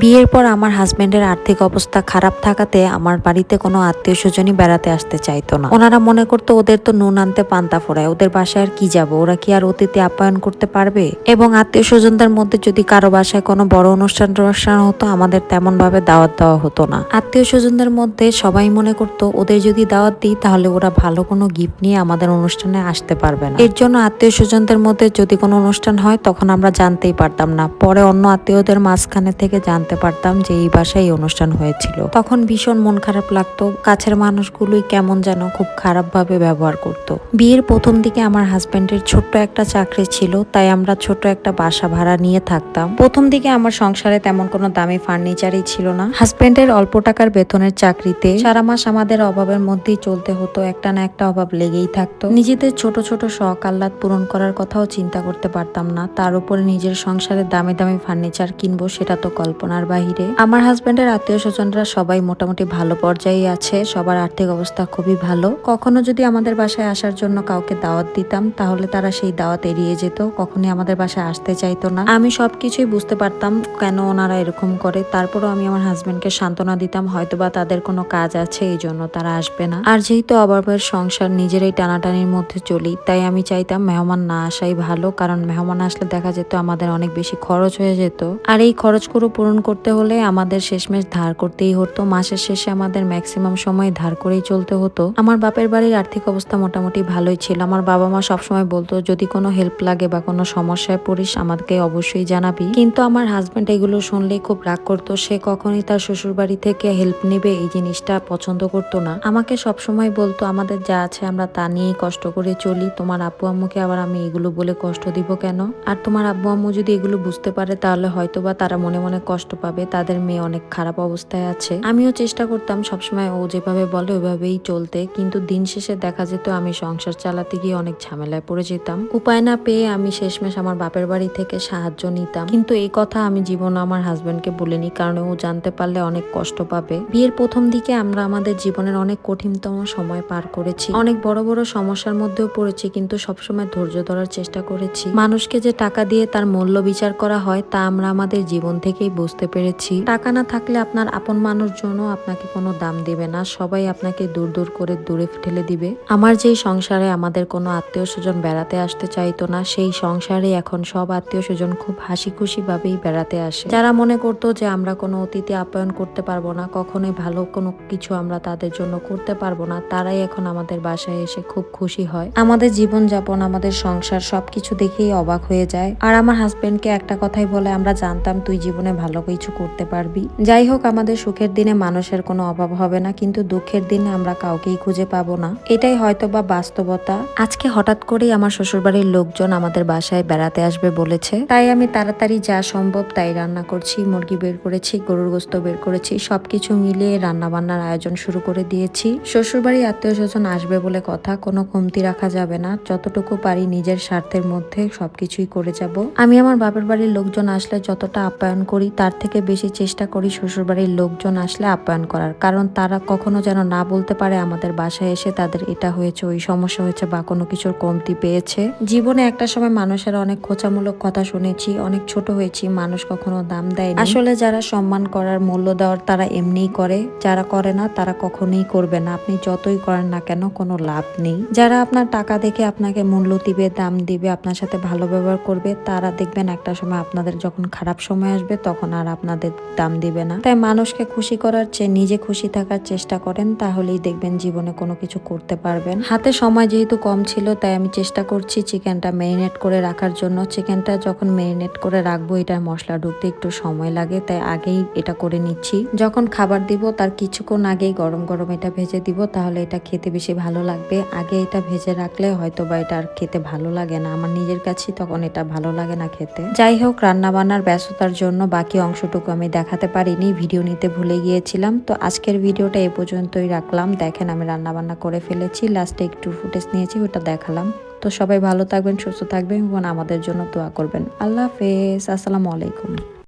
বিয়ের পর আমার হাজবেন্ডের আর্থিক অবস্থা খারাপ থাকাতে আমার বাড়িতে কোনো আত্মীয় স্বজনই বেড়াতে আসতে চাইতো না। ওনারা মনে করতো ওদের তো নুন আনতে পান্তা ফোড়ায়, ওদের বাসায় আর কি যাব? ওরা কি আর অতিথি আপ্যায়ন করতে পারবে? এবং আত্মীয় স্বজনদের মধ্যে যদি কারও বাসায় কোনো বড় অনুষ্ঠান টনুষ্ঠান হতো, আমাদের তেমন ভাবে দাওয়াত দেওয়া হতো না। আত্মীয় স্বজনদের মধ্যে সবাই মনে করতো, ওদের যদি দাওয়াত দিই, তাহলে ওরা ভালো কোনো গিফট নিয়ে আমাদের অনুষ্ঠানে আসতে পারবে না। এর জন্য আত্মীয় স্বজনদের মধ্যে যদি কোনো অনুষ্ঠান হয়, তখন আমরা জানতেই পারতাম না। পরে অন্য আত্মীয়দের মাঝখানে থেকে জানতে পারতাম যে এই বাসায় এই অনুষ্ঠান হয়েছিল। তখন ভীষণ মন খারাপ লাগতো, কাছের মানুষগুলোই কেমন যেন খুব খারাপ ভাবে ব্যবহার করত। বিয়ের প্রথম দিকে আমার হাজবেন্ডের ছোট্ট একটা চাকরি ছিল, তাই আমরা ছোট একটা বাসা ভাড়া নিয়ে থাকতাম। প্রথম দিকে আমার সংসারে তেমন কোনো দামি ফার্নিচারই ছিল না। হাজবেন্ডের অল্প টাকার বেতনের চাকরিতে সারা মাস আমাদের অভাবের মধ্যেই চলতে হতো, একটা না একটা অভাব লেগেই থাকতো। নিজেদের ছোট ছোট শখ আহ্লাদ পূরণ করার কথাও চিন্তা করতে পারতাম না, তার উপরে নিজের সংসারে দামি দামি ফার্নিচার কিনবো সেটা তো কল্পনার বাহিরে, আমার হাজবেন্ডের আত্মীয় স্বজনরা সবাই মোটামুটি ভালো পর্যায়ে আছে, সবার আর্থিক অবস্থা খুবই ভালো। কখনো যদি আমাদের বাসায় আসার জন্য কাউকে দাওয়াত দিতাম, তাহলে তারা সেই দাওয়াত এড়িয়ে যেত, কখনই আমাদের বাসায় আসতে চাইতো না। আমি সবকিছুই বুঝতে পারতাম কেন ওনারা এরকম করে, তারপরও আমি আমার হাজবেন্ডকে সান্ত্বনা দিতাম, হয়তোবা তাদের কোনো কাজ আছে, এই জন্য তারা আসবে না। আর যেহেতু অভাবের সংসার নিজেরাই টানাটানির মধ্যে চলি, তাই আমি চাইতাম মেহমান না আসাই ভালো, কারণ মেহমান আসলে দেখা যেত আমাদের অনেক বেশি খরচ হয়ে যেত। আর এই খরচগুলো পূরণ করতে হলে আমাদের শেষমেশ ধার করতেই হতো। মাসের শেষে আমাদের ম্যাক্সিমাম সময় ধার করেই চলতে হতো। আমার বাপের বাড়ির আর্থিক অবস্থা মোটামুটি ভালোই ছিল। আমার বাবা মা সবসময় বলতো, যদি কোনো হেল্প লাগে বা কোনো সমস্যায় পড়িস, আমাকে অবশ্যই জানাবি। কিন্তু আমার হাজবেন্ড এগুলো শুনলেই খুব রাগ করতো। সে কখনই তার শ্বশুর বাড়ি থেকে হেল্প নেবে এই জিনিসটা পছন্দ করতো না। আমাকে সবসময় বলতো, আমাদের যা আছে আমরা তা নিয়েই কষ্ট করে চলি। তোমার আব্বু আম্মুকে আবার আমি এগুলো বলে কষ্ট দিব কেন? আর তোমার আব্বু আম্মু যদি এগুলো বুঝতে পারে, তাহলে হয়তো বা তারা মনে মনে কষ্ট পাবে, তাদের মেয়ে অনেক খারাপ অবস্থায় আছে। আমিও চেষ্টা করতাম, সবসময় ও যেভাবে বলে ওইভাবেই চলতে, কিন্তু দিন শেষে দেখা যেত আমি সংসার চালাতে গিয়ে অনেক ঝামেলায় পড়ে যেতাম। উপায় না পেয়ে আমি শেষমেশ আমার বাপের বাড়ি থেকে সাহায্য নিতাম। কিন্তু এই কথা আমি জীবনে আমার হাজবেন্ডকে বলিনি, কারণ ও জানতে পারলে অনেক কষ্ট পাবে। বিয়ের প্রথম দিকে আমরা আমাদের জীবনের অনেক কঠিনতম সময় পার করেছি। অনেক বড় বড় সমস্যার মধ্যেও পড়েছি, কিন্তু সবসময় ধৈর্য ধরার চেষ্টা করেছি। মানুষকে যে টাকা দিয়ে তার মূল্য বিচার করা হয়, তা আমরা আমাদের জীবন থেকেই বুঝতে পেরেছি। টাকা না থাকলে আপনার আপন মানুষজনও আপনাকে কোনো দাম দিবে না। সবাই আপনাকে দূর দূর করে দূরে ঠেলে দিবে। আমার যেই সংসারে আমাদের কোনো আত্মীয় স্বজন বেড়াতে আসতে চাইতো না, সেই সংসারে এখন সব আত্মীয় স্বজন খুব হাসি খুশি ভাবেই বেড়াতে আসে। যারা মনে করতো যে আমরা কোনো অতিথি আপ্যায়ন করতে পারব না, কখনোই ভালো কোনো কিছু আমরা তাদের জন্য করতে পারব না, তারাই এখন আমাদের বাসায় এসে খুব খুশি হয়। আমাদের জীবন যাপন আমাদের সংসার সবকিছু দেখেই অবাক হয়ে যায়। আর আমার হাজবেন্ডকে একটা কথাই বলে, আমরা জানতাম তুই জীবনে ভালো কিছু করতে পারবি। যাই হোক, আমাদের সুখের দিনে মানুষের কোনো অভাব হবে না, কিন্তু দুঃখের দিনে আমরা কাউকেই খুঁজে পাবো না। এটাই হয়তো বা বাস্তবতা। আজকে হঠাৎ করেই আমার শ্বশুরবাড়ির লোকজন আমাদের বাসায় বেড়াতে আসবে বলেছে। তাই আমি তাড়াতাড়ি যা সম্ভব তাই রান্না করছি, মুরগি বের করেছি, গরুর গোস্ত বের করেছি, সবকিছু মিলিয়ে রান্না বান্নার আয়োজন শুরু করে দিয়েছি। শ্বশুরবাড়ি আত্মীয় স্বজন আসবে বলে কথা, কোনো কমতি রাখা যাবে না। যতটুকু পারি নিজের স্বার্থের মধ্যে সবকিছুই করে যাব। আমি আমার বাপের বাড়ির লোকজন আসলে যতটা আপ্যায়ন করি, তার থেকে বেশি চেষ্টা করি শ্বশুরবাড়ির লোকজন আসলে আপ্যায়ন করার। কারণ তারা কখনো যেন না বলতে পারে আমাদের বাসায় এসে তাদের এটা হয়েছে, ওই সমস্যা হয়েছে বা কোনো কিছুর কমতি পেয়েছে। জীবনে একটা সময় মানুষের অনেক খোঁচামূলক কথা শুনেছি, অনেক ছোট হয়েছি, মানুষ কখনো দাম দেয় আসলে যারা সম্মান করার মূল্য দেওয়ার তারা এমনিই করে, যারা করে না তারা কখনোই করবে না। আপনি যতই করেন না কেন কোনো লাভ নেই। যারা আপনার টাকা দেখে আপনাকে মূল্য দিবে, দাম দিবে, আপনার সাথে ভালো ব্যবহার করবে, তারা দেখবেন একটা সময় আপনাদের যখন খারাপ সময় আসবে তখন আর আপনাদের দাম দিবে না। তাই মানুষকে খুশি করার চেয়ে নিজে খুশি থাকার চেষ্টা করেন, তাহলেই দেখবেন জীবনে কোনো কিছু করতে পারবেন। হাতে সময় যেহেতু কম ছিল, তাই আমি চেষ্টা করছি চিকেনটা ম্যারিনেট করে রাখার জন্য। চিকেনটা যখন ম্যারিনেট করে রাখব এটা মশলা ঢুকতে একটু সময় লাগে, তাই আগেই এটা করে নিচ্ছি। যখন খাবার দিব, তার কিছুক্ষণ আগেই গরম গরম এটা ভেজে দিব, তাহলে এটা খেতে বেশি ভালো লাগবে। আগে এটা ভেজে রাখলে হয়তো বা এটা আর খেতে ভালো লাগে না। আমার নিজের কাছেই তখন এটা ভালো লাগে না খেতে। যাই হোক রান্না বান্নার ব্যস্ততার জন্য বাকি অংশটুকু আমি দেখাতে পারিনি, ভিডিও নিতে ভুলে গিয়েছিলাম। তো আজকের ভিডিওটা এ পর্যন্তই রাখলাম। দেখেন আমি রান্নাবান্না করে ফেলেছি, লাস্টে একটু ফুটেজ নিয়েছি, ওটা দেখালাম। তো সবাই ভালো থাকবেন, সুস্থ থাকবেন এবং আমাদের জন্য দোয়া করবেন। আল্লাহ হাফেজ, আসসালামু আলাইকুম।